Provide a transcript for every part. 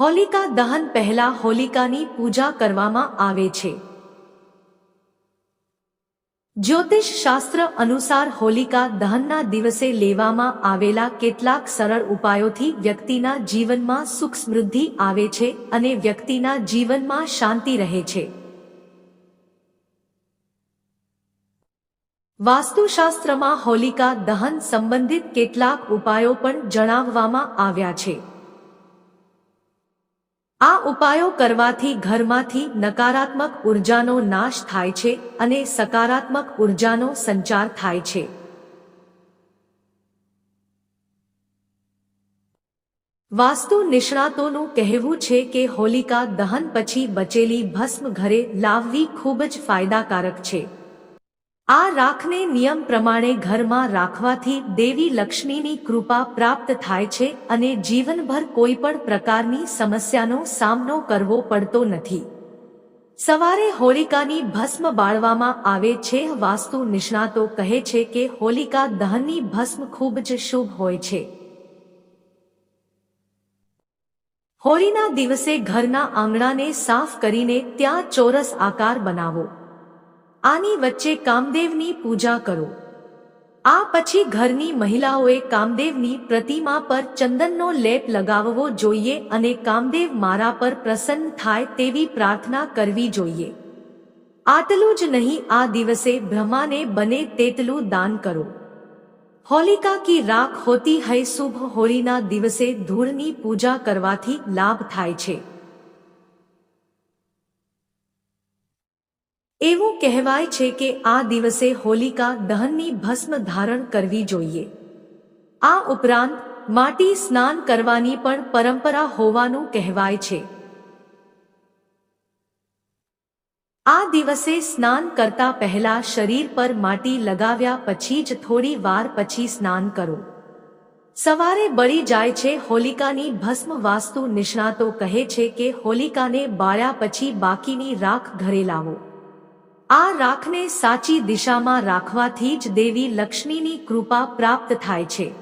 હોલિકા દહન પહેલા હોલિકાની પૂજા કરવામાં આવે છે. જ્યોતિષ શાસ્ત્ર અનુસાર હોલિકા દહનના દિવસે લેવામાં આવેલા કેટલાક સરળ ઉપાયોથી વ્યક્તિના જીવનમાં સુખ સમૃદ્ધિ આવે છે અને વ્યક્તિના જીવનમાં શાંતિ રહે છે. વાસ્તુશાસ્ત્રમાં હોલિકા દહન સંબંધિત કેટલાક ઉપાયો પણ જણાવવામાં આવ્યા છે. આ ઉપાયો કરવાથી ઘરમાંથી નકારાત્મક ઉર્જાનો નાશ થાય છે અને સકારાત્મક ઉર્જાનો સંચાર થાય છે. વાસ્તુ નિષ્ણાતોનું કહેવું છે કે હોલિકા દહન પછી બચેલી ભસ્મ ઘરે લાવવી ખૂબ જ ફાયદાકારક છે. આ રાખને નિયમ પ્રમાણે ઘરમાં રાખવાથી દેવી લક્ષ્મીની કૃપા પ્રાપ્ત થાય છે અને જીવનભર કોઈ પણ પ્રકારની સમસ્યાનો સામનો કરવો પડતો નથી. સવારે હોલિકાની ભસ્મ બાળવામાં આવે છે વાસ્તુ નિષ્ણાતો કહે છે કે હોલિકા દહનની ભસ્મ ખૂબ જ શુભ હોય છે. હોળીના દિવસે ઘરના આંગણાને સાફ કરીને ત્યાં ચોરસ આકાર બનાવો. આની વચ્ચે કામદેવની પૂજા કરો. આ પછી ઘરની મહિલાઓએ કામદેવની પ્રતિમા પર ચંદનનો લેપ લગાવવો જોઈએ અને કામદેવ મારા પર પ્રસન્ન થાય તેવી પ્રાર્થના કરવી જોઈએ. આટલું જ નહીં, આ દિવસે બ્રહ્માને બને તેટલું દાન કરો. હોલિકા કી રાખ હોતી હૈ શુભ હોળીના દિવસે ધૂળની પૂજા કરવાથી લાભ થાય છે. એવું કહેવાય છે કે આ દિવસે હોલિકા દહનની ભસ્મ ધારણ કરવી જોઈએ. આ ઉપરાંત, માટી સ્નાન કરવાની પણ પરંપરા હોવાનું કહેવાય છે. આ દિવસે સ્નાન કરતા પહેલા શરીર પર માટી લગાવ્યા પછી જ થોડી વાર પછી સ્નાન કરો. સવારે બળી જાય છે હોલિકાની ભસ્મ વાસ્તુ નિષ્ણાતો કહે છે કે હોલિકાને બાળ્યા પછી બાકીની રાખ ઘરે લાવો. આ રાખને સાચી દિશામાં રાખવાથી જ દેવી લક્ષ્મીની કૃપા પ્રાપ્ત થાય છે.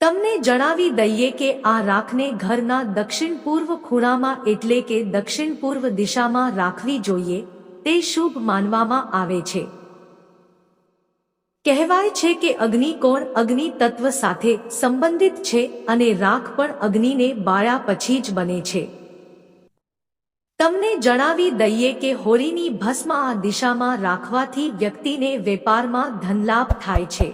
તમને જણાવી દઈએ કે આ રાખને ઘરના દક્ષિણ પૂર્વ ખૂણામાં એટલે કે દક્ષિણ પૂર્વ દિશામાં રાખવી જોઈએ, તે શુભ માનવામાં આવે છે. કહેવાય છે કે અગ્નિકોણ અગ્નિ તત્વ સાથે સંબંધિત છે અને રાખ પણ અગ્નિને બાળ્યા પછી જ બને છે. તમને જણાવી દઈએ કે હોળીની ભસ્મ આ દિશામાં રાખવાથી વ્યક્તિને વેપારમાં ધનલાભ થાય છે.